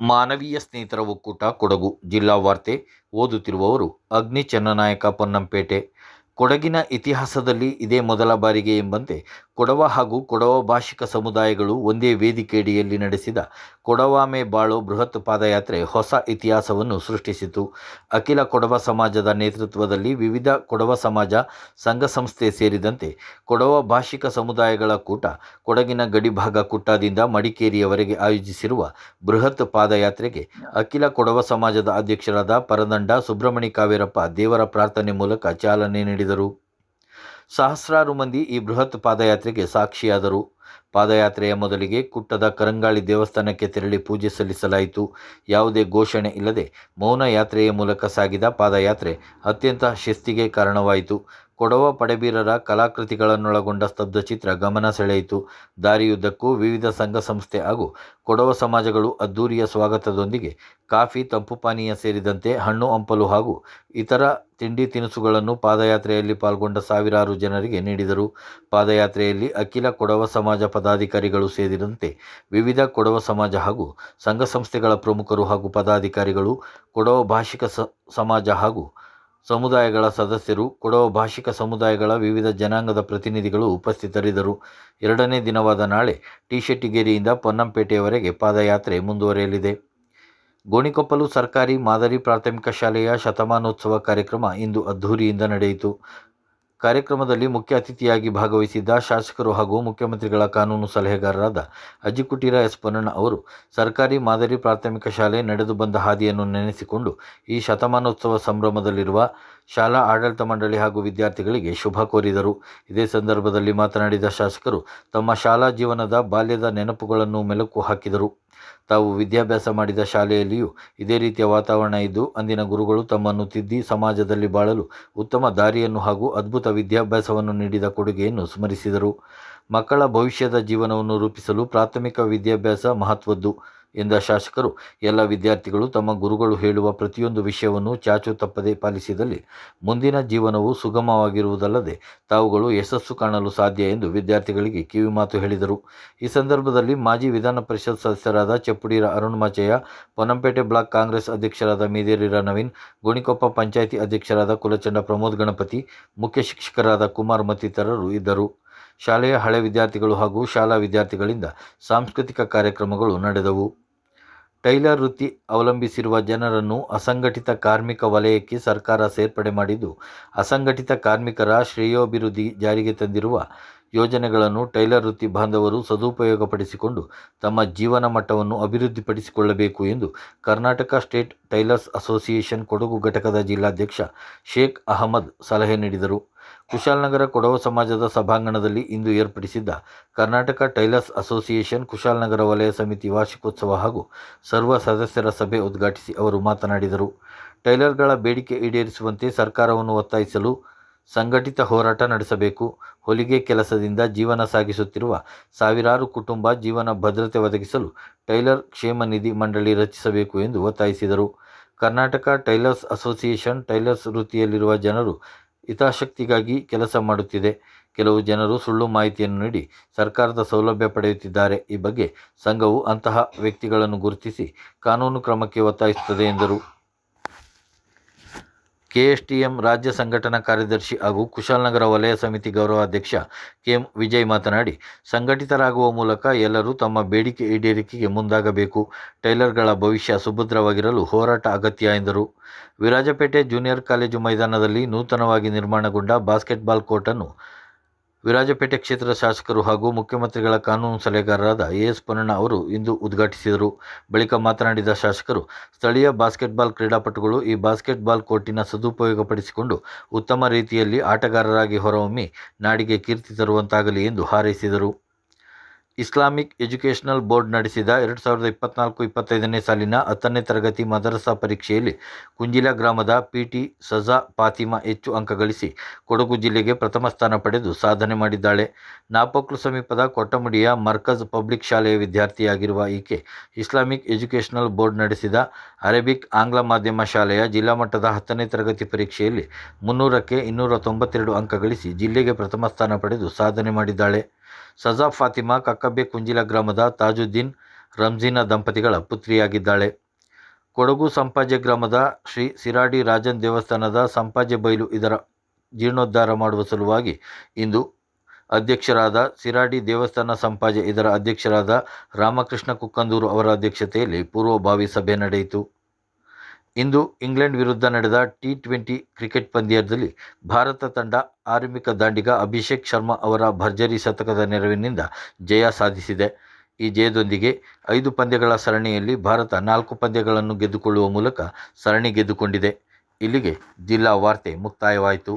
ಮಾನವೀಯ ಸ್ನೇಹಿತರ ಒಕ್ಕೂಟ, ಕೊಡಗು ಜಿಲ್ಲಾ ವಾರ್ತೆ ಓದುತ್ತಿರುವವರು ಅಗ್ನಿ ಚನ್ನನಾಯಕ ಪೊನ್ನಂಪೇಟೆ, ಕೊಡಗಿನ ಇತಿಹಾಸದಲ್ಲಿ ಇದೇ ಮೊದಲ ಬಾರಿಗೆ ಎಂಬಂತೆ ಕೊಡವ ಹಾಗೂ ಕೊಡವ ಭಾಷಿಕ ಸಮುದಾಯಗಳು ಒಂದೇ ವೇದಿಕೆಯಡಿಯಲ್ಲಿ ನಡೆಸಿದ ಕೊಡವಾಮೆ ಬಾಳೋ ಬೃಹತ್ ಪಾದಯಾತ್ರೆ ಹೊಸ ಇತಿಹಾಸವನ್ನು ಸೃಷ್ಟಿಸಿತು. ಅಖಿಲ ಕೊಡವ ಸಮಾಜದ ನೇತೃತ್ವದಲ್ಲಿ ವಿವಿಧ ಕೊಡವ ಸಮಾಜ ಸಂಘ ಸಂಸ್ಥೆ ಸೇರಿದಂತೆ ಕೊಡವ ಭಾಷಿಕ ಸಮುದಾಯಗಳ ಕೂಟ ಕೊಡಗಿನ ಗಡಿಭಾಗ ಕುಟ್ಟಾದಿಂದ ಮಡಿಕೇರಿಯವರೆಗೆ ಆಯೋಜಿಸಿರುವ ಬೃಹತ್ ಪಾದಯಾತ್ರೆಗೆ ಅಖಿಲ ಕೊಡವ ಸಮಾಜದ ಅಧ್ಯಕ್ಷರಾದ ಪರದಂಡ ಸುಬ್ರಹ್ಮಣಿ ಕಾವೇರಪ್ಪ ದೇವರ ಪ್ರಾರ್ಥನೆ ಮೂಲಕ ಚಾಲನೆ ನೀಡಿದರು. ಸಹಸ್ರಾರು ಮಂದಿ ಈ ಬೃಹತ್ ಪಾದಯಾತ್ರೆಗೆ ಸಾಕ್ಷಿಯಾದರು. ಪಾದಯಾತ್ರೆಯ ಮೊದಲಿಗೆ ಕುಟ್ಟದ ಕರಂಗಾಳಿ ದೇವಸ್ಥಾನಕ್ಕೆ ತೆರಳಿ ಪೂಜೆ ಸಲ್ಲಿಸಲಾಯಿತು. ಯಾವುದೇ ಘೋಷಣೆ ಇಲ್ಲದೆ ಮೌನ ಯಾತ್ರೆಯ ಮೂಲಕ ಸಾಗಿದ ಪಾದಯಾತ್ರೆ ಅತ್ಯಂತ ಶಿಸ್ತಿಗೆ ಕಾರಣವಾಯಿತು. ಕೊಡವ ಪಡೆಬೀರರ ಕಲಾಕೃತಿಗಳನ್ನೊಳಗೊಂಡ ಸ್ತಬ್ಧಚಿತ್ರ ಗಮನ ಸೆಳೆಯಿತು. ದಾರಿಯುದ್ದಕ್ಕೂ ವಿವಿಧ ಸಂಘ ಸಂಸ್ಥೆ ಹಾಗೂ ಕೊಡವ ಸಮಾಜಗಳು ಅದ್ದೂರಿಯ ಸ್ವಾಗತದೊಂದಿಗೆ ಕಾಫಿ, ತಂಪು ಪಾನೀಯ ಸೇರಿದಂತೆ ಹಣ್ಣು, ಹಂಪಲು ಹಾಗೂ ಇತರ ತಿಂಡಿ ತಿನಿಸುಗಳನ್ನು ಪಾದಯಾತ್ರೆಯಲ್ಲಿ ಪಾಲ್ಗೊಂಡ ಸಾವಿರಾರು ಜನರಿಗೆ ನೀಡಿದರು. ಪಾದಯಾತ್ರೆಯಲ್ಲಿ ಅಖಿಲ ಕೊಡವ ಸಮಾಜ ಪದಾಧಿಕಾರಿಗಳು ಸೇರಿದಂತೆ ವಿವಿಧ ಕೊಡವ ಸಮಾಜ ಹಾಗೂ ಸಂಘ ಸಂಸ್ಥೆಗಳ ಪ್ರಮುಖರು ಹಾಗೂ ಪದಾಧಿಕಾರಿಗಳು, ಕೊಡವ ಭಾಷಿಕ ಸಮಾಜ ಹಾಗೂ ಸಮುದಾಯಗಳ ಸದಸ್ಯರು, ಕೊಡವ ಭಾಷಿಕ ಸಮುದಾಯಗಳ ವಿವಿಧ ಜನಾಂಗದ ಪ್ರತಿನಿಧಿಗಳು ಉಪಸ್ಥಿತರಿದ್ದರು. ಎರಡನೇ ದಿನವಾದ ನಾಳೆ ಟಿ ಶೆಟ್ಟಿಗೇರಿಯಿಂದ ಪೊನ್ನಂಪೇಟೆಯವರೆಗೆ ಪಾದಯಾತ್ರೆ ಮುಂದುವರೆಯಲಿದೆ. ಗೋಣಿಕೊಪ್ಪಲು ಸರ್ಕಾರಿ ಮಾದರಿ ಪ್ರಾಥಮಿಕ ಶಾಲೆಯ ಶತಮಾನೋತ್ಸವ ಕಾರ್ಯಕ್ರಮ ಇಂದು ಅದ್ಧೂರಿಯಿಂದ ನಡೆಯಿತು. ಕಾರ್ಯಕ್ರಮದಲ್ಲಿ ಮುಖ್ಯ ಅತಿಥಿಯಾಗಿ ಭಾಗವಹಿಸಿದ್ದ ಶಾಸಕರು ಹಾಗೂ ಮುಖ್ಯಮಂತ್ರಿಗಳ ಕಾನೂನು ಸಲಹೆಗಾರರಾದ ಅಜ್ಜಿಕುಟೀರ ಎಸ್ ಪೊನ್ನಣ್ಣ ಅವರು ಸರ್ಕಾರಿ ಮಾದರಿ ಪ್ರಾಥಮಿಕ ಶಾಲೆ ನಡೆದು ಬಂದ ಹಾದಿಯನ್ನು ನೆನೆಸಿಕೊಂಡು ಈ ಶತಮಾನೋತ್ಸವ ಸಂಭ್ರಮದಲ್ಲಿರುವ ಶಾಲಾ ಆಡಳಿತ ಮಂಡಳಿ ಹಾಗೂ ವಿದ್ಯಾರ್ಥಿಗಳಿಗೆ ಶುಭ ಕೋರಿದರು. ಇದೇ ಸಂದರ್ಭದಲ್ಲಿ ಮಾತನಾಡಿದ ಶಾಸಕರು ತಮ್ಮ ಶಾಲಾ ಜೀವನದ ಬಾಲ್ಯದ ನೆನಪುಗಳನ್ನು ಮೆಲುಕು ಹಾಕಿದರು. ತಾವು ವಿದ್ಯಾಭ್ಯಾಸ ಮಾಡಿದ ಶಾಲೆಯಲ್ಲಿಯೂ ಇದೇ ರೀತಿಯ ವಾತಾವರಣ ಇದ್ದು, ಅಂದಿನ ಗುರುಗಳು ತಮ್ಮನ್ನು ತಿದ್ದಿ ಸಮಾಜದಲ್ಲಿ ಬಾಳಲು ಉತ್ತಮ ದಾರಿಯನ್ನು ಹಾಗೂ ಅದ್ಭುತ ವಿದ್ಯಾಭ್ಯಾಸವನ್ನು ನೀಡಿದ ಕೊಡುಗೆಯನ್ನು ಸ್ಮರಿಸಿದರು. ಮಕ್ಕಳ ಭವಿಷ್ಯದ ಜೀವನವನ್ನು ರೂಪಿಸಲು ಪ್ರಾಥಮಿಕ ವಿದ್ಯಾಭ್ಯಾಸ ಮಹತ್ವದ್ದು. ಎಂದ ಶಾಸಕರು, ಎಲ್ಲ ವಿದ್ಯಾರ್ಥಿಗಳು ತಮ್ಮ ಗುರುಗಳು ಹೇಳುವ ಪ್ರತಿಯೊಂದು ವಿಷಯವನ್ನು ಚಾಚು ತಪ್ಪದೆ ಪಾಲಿಸಿದಲ್ಲಿ ಮುಂದಿನ ಜೀವನವು ಸುಗಮವಾಗಿರುವುದಲ್ಲದೆ ತಾವುಗಳು ಯಶಸ್ಸು ಕಾಣಲು ಸಾಧ್ಯ ಎಂದು ವಿದ್ಯಾರ್ಥಿಗಳಿಗೆ ಕಿವಿಮಾತು ಹೇಳಿದರು. ಈ ಸಂದರ್ಭದಲ್ಲಿ ಮಾಜಿ ವಿಧಾನ ಪರಿಷತ್ ಸದಸ್ಯರಾದ ಚಪ್ಪುಡಿರ ಅರುಣ್ ಪೊನ್ನಂಪೇಟೆ ಬ್ಲಾಕ್ ಕಾಂಗ್ರೆಸ್ ಅಧ್ಯಕ್ಷರಾದ ಮೀದೇರಿರ ನವೀನ್, ಗುಣಿಕೊಪ್ಪ ಪಂಚಾಯಿತಿ ಅಧ್ಯಕ್ಷರಾದ ಕುಲಚಂಡ ಪ್ರಮೋದ್ ಗಣಪತಿ, ಮುಖ್ಯ ಶಿಕ್ಷಕರಾದ ಕುಮಾರ್ ಮತ್ತಿತರರು ಇದ್ದರು. ಶಾಲೆಯ ಹಳೆ ವಿದ್ಯಾರ್ಥಿಗಳು ಹಾಗೂ ಶಾಲಾ ವಿದ್ಯಾರ್ಥಿಗಳಿಂದ ಸಾಂಸ್ಕೃತಿಕ ಕಾರ್ಯಕ್ರಮಗಳು ನಡೆದವು. ಟೈಲರ್ ವೃತ್ತಿ ಅವಲಂಬಿಸಿರುವ ಜನರನ್ನು ಅಸಂಘಟಿತ ಕಾರ್ಮಿಕ ವಲಯಕ್ಕೆ ಸರ್ಕಾರ ಸೇರ್ಪಡೆ ಮಾಡಿದ್ದು, ಅಸಂಘಟಿತ ಕಾರ್ಮಿಕರ ಶ್ರೇಯೋಭಿವೃದ್ಧಿ ಜಾರಿಗೆ ತಂದಿರುವ ಯೋಜನೆಗಳನ್ನು ಟೈಲರ್ ವೃತ್ತಿ ಬಾಂಧವರು ಸದುಪಯೋಗಪಡಿಸಿಕೊಂಡು ತಮ್ಮ ಜೀವನ ಮಟ್ಟವನ್ನು ಅಭಿವೃದ್ಧಿಪಡಿಸಿಕೊಳ್ಳಬೇಕು ಎಂದು Karnataka state tailors association Kodagu ಘಟಕದ ಜಿಲ್ಲಾಧ್ಯಕ್ಷ ಶೇಖ್ ಅಹಮದ್ ಸಲಹೆ ನೀಡಿದರು. ಕುಶಾಲನಗರ ಕೊಡವ ಸಮಾಜದ ಸಭಾಂಗಣದಲ್ಲಿ ಇಂದು ಏರ್ಪಡಿಸಿದ್ದ ಕರ್ನಾಟಕ ಟೈಲರ್ಸ್ ಅಸೋಸಿಯೇಷನ್ ಕುಶಾಲನಗರ ವಲಯ ಸಮಿತಿ ವಾರ್ಷಿಕೋತ್ಸವ ಹಾಗೂ ಸರ್ವ ಸದಸ್ಯರ ಸಭೆ ಉದ್ಘಾಟಿಸಿ ಅವರು ಮಾತನಾಡಿದರು. ಟೈಲರ್ಗಳ ಬೇಡಿಕೆ ಈಡೇರಿಸುವಂತೆ ಸರ್ಕಾರವನ್ನು ಒತ್ತಾಯಿಸಲು ಸಂಘಟಿತ ಹೋರಾಟ ನಡೆಸಬೇಕು. ಹೊಲಿಗೆ ಕೆಲಸದಿಂದ ಜೀವನ ಸಾಗಿಸುತ್ತಿರುವ ಸಾವಿರಾರು ಕುಟುಂಬ ಜೀವನ ಭದ್ರತೆ ಒದಗಿಸಲು ಟೈಲರ್ ಕ್ಷೇಮ ನಿಧಿ ಮಂಡಳಿ ರಚಿಸಬೇಕು ಎಂದು ಒತ್ತಾಯಿಸಿದರು. ಕರ್ನಾಟಕ ಟೈಲರ್ಸ್ ಅಸೋಸಿಯೇಷನ್ ಟೈಲರ್ಸ್ ವೃತ್ತಿಯಲ್ಲಿರುವ ಜನರು ಹಿತಾಸಕ್ತಿಗಾಗಿ ಕೆಲಸ ಮಾಡುತ್ತಿದೆ. ಕೆಲವು ಜನರು ಸುಳ್ಳು ಮಾಹಿತಿಯನ್ನು ನೀಡಿ ಸರ್ಕಾರದ ಸೌಲಭ್ಯ ಪಡೆಯುತ್ತಿದ್ದಾರೆ. ಈ ಬಗ್ಗೆ ಸಂಘವು ಅಂತಹ ವ್ಯಕ್ತಿಗಳನ್ನು ಗುರುತಿಸಿ ಕಾನೂನು ಕ್ರಮಕ್ಕೆ ಒತ್ತಾಯಿಸುತ್ತದೆ ಎಂದರು. ಕೆಎಸ್ಟಿಎಂ ರಾಜ್ಯ ಸಂಘಟನಾ ಕಾರ್ಯದರ್ಶಿ ಹಾಗೂ ಕುಶಾಲನಗರ ವಲಯ ಸಮಿತಿ ಗೌರವಾಧ್ಯಕ್ಷ ಕೆಎಂ ವಿಜಯ್ ಮಾತನಾಡಿ, ಸಂಘಟಿತರಾಗುವ ಮೂಲಕ ಎಲ್ಲರೂ ತಮ್ಮ ಬೇಡಿಕೆ ಈಡೇರಿಕೆಗೆ ಮುಂದಾಗಬೇಕು. ಟೈಲರ್ಗಳ ಭವಿಷ್ಯ ಸುಭದ್ರವಾಗಿರಲು ಹೋರಾಟ ಅಗತ್ಯ ಎಂದರು. ವಿರಾಜಪೇಟೆ ಜೂನಿಯರ್ ಕಾಲೇಜು ಮೈದಾನದಲ್ಲಿ ನೂತನವಾಗಿ ನಿರ್ಮಾಣಗೊಂಡ ಬಾಸ್ಕೆಟ್ಬಾಲ್ ಕೋರ್ಟನ್ನು ವಿರಾಜಪೇಟೆ ಕ್ಷೇತ್ರದ ಶಾಸಕರು ಹಾಗೂ ಮುಖ್ಯಮಂತ್ರಿಗಳ ಕಾನೂನು ಸಲಹೆಗಾರರಾದ ಎ ಎಸ್ ಪೊನ್ನಣ್ಣ ಅವರು ಇಂದು ಉದ್ಘಾಟಿಸಿದರು. ಬಳಿಕ ಮಾತನಾಡಿದ ಶಾಸಕರು, ಸ್ಥಳೀಯ ಬಾಸ್ಕೆಟ್ಬಾಲ್ ಕ್ರೀಡಾಪಟುಗಳು ಈ ಬಾಸ್ಕೆಟ್ಬಾಲ್ ಕೋರ್ಟಿನ ಸದುಪಯೋಗಪಡಿಸಿಕೊಂಡು ಉತ್ತಮ ರೀತಿಯಲ್ಲಿ ಆಟಗಾರರಾಗಿ ಹೊರಹೊಮ್ಮಿ ನಾಡಿಗೆ ಕೀರ್ತಿ ತರುವಂತಾಗಲಿ ಎಂದು ಹಾರೈಸಿದರು. ಇಸ್ಲಾಮಿಕ್ ಎಜುಕೇಷನಲ್ ಬೋರ್ಡ್ ನಡೆಸಿದ ಎರಡು ಸಾವಿರದ ಇಪ್ಪತ್ನಾಲ್ಕು ಇಪ್ಪತ್ತೈದನೇ ಸಾಲಿನ ಹತ್ತನೇ ತರಗತಿ ಮದರಸಾ ಪರೀಕ್ಷೆಯಲ್ಲಿ ಕುಂಜಿಲ ಗ್ರಾಮದ ಪಿಟಿ ಸಜಾ ಫಾತಿಮಾ ಹೆಚ್ಚು ಅಂಕ ಗಳಿಸಿ ಕೊಡಗು ಜಿಲ್ಲೆಗೆ ಪ್ರಥಮ ಸ್ಥಾನ ಪಡೆದು ಸಾಧನೆ ಮಾಡಿದ್ದಾಳೆ. ನಾಪೋಕ್ಲು ಸಮೀಪದ ಕೊಟ್ಟಮುಡಿಯ ಮರ್ಕಜ್ ಪಬ್ಲಿಕ್ ಶಾಲೆಯ ವಿದ್ಯಾರ್ಥಿಯಾಗಿರುವ ಈಕೆ ಇಸ್ಲಾಮಿಕ್ ಎಜುಕೇಷನಲ್ ಬೋರ್ಡ್ ನಡೆಸಿದ ಅರೇಬಿಕ್ ಆಂಗ್ಲ ಮಾಧ್ಯಮ ಶಾಲೆಯ ಜಿಲ್ಲಾ ಮಟ್ಟದ ಹತ್ತನೇ ತರಗತಿ ಪರೀಕ್ಷೆಯಲ್ಲಿ ಮುನ್ನೂರಕ್ಕೆ ಇನ್ನೂರ ತೊಂಬತ್ತೆರಡು ಅಂಕ ಗಳಿಸಿ ಜಿಲ್ಲೆಗೆ ಪ್ರಥಮ ಸ್ಥಾನ ಪಡೆದು ಸಾಧನೆ ಮಾಡಿದ್ದಾಳೆ. ಸಜಾ ಫಾತಿಮಾ ಕಕ್ಕಬ್ಬೆ ಕುಂಜಿಲ ಗ್ರಾಮದ ತಾಜುದ್ದೀನ್ ರಂಜೀನಾ ದಂಪತಿಗಳ ಪುತ್ರಿಯಾಗಿದ್ದಾಳೆ. ಕೊಡಗು ಸಂಪಾಜೆ ಗ್ರಾಮದ ಶ್ರೀ ಸಿರಾಡಿ ರಾಜನ್ ದೇವಸ್ಥಾನದ ಸಂಪಾಜೆ ಬೈಲು ಇದರ ಜೀರ್ಣೋದ್ಧಾರ ಮಾಡುವ ಸಲುವಾಗಿ ಇಂದು ಅಧ್ಯಕ್ಷರಾದ ಸಿರಾಡಿ ದೇವಸ್ಥಾನ ಸಂಪಾಜೆ ಇದರ ಅಧ್ಯಕ್ಷರಾದ ರಾಮಕೃಷ್ಣ ಕುಕ್ಕಂದೂರು ಅವರ ಅಧ್ಯಕ್ಷತೆಯಲ್ಲಿ ಪೂರ್ವಭಾವಿ ಸಭೆ ನಡೆಯಿತು. ಇಂದು ಇಂಗ್ಲೆಂಡ್ ವಿರುದ್ಧ ನಡೆದ ಟಿ ಟ್ವೆಂಟಿ ಕ್ರಿಕೆಟ್ ಪಂದ್ಯದಲ್ಲಿ ಭಾರತ ತಂಡ ಆರಂಭಿಕ ದಾಂಡಿಗ ಅಭಿಷೇಕ್ ಶರ್ಮಾ ಅವರ ಭರ್ಜರಿ ಶತಕದ ನೆರವಿನಿಂದ ಜಯ ಸಾಧಿಸಿದೆ. ಈ ಜಯದೊಂದಿಗೆ ಐದು ಪಂದ್ಯಗಳ ಸರಣಿಯಲ್ಲಿ ಭಾರತ ನಾಲ್ಕು ಪಂದ್ಯಗಳನ್ನು ಗೆದ್ದುಕೊಳ್ಳುವ ಮೂಲಕ ಸರಣಿ ಗೆದ್ದುಕೊಂಡಿದೆ. ಇಲ್ಲಿಗೆ ಜಿಲ್ಲಾ ವಾರ್ತೆ ಮುಕ್ತಾಯವಾಯಿತು.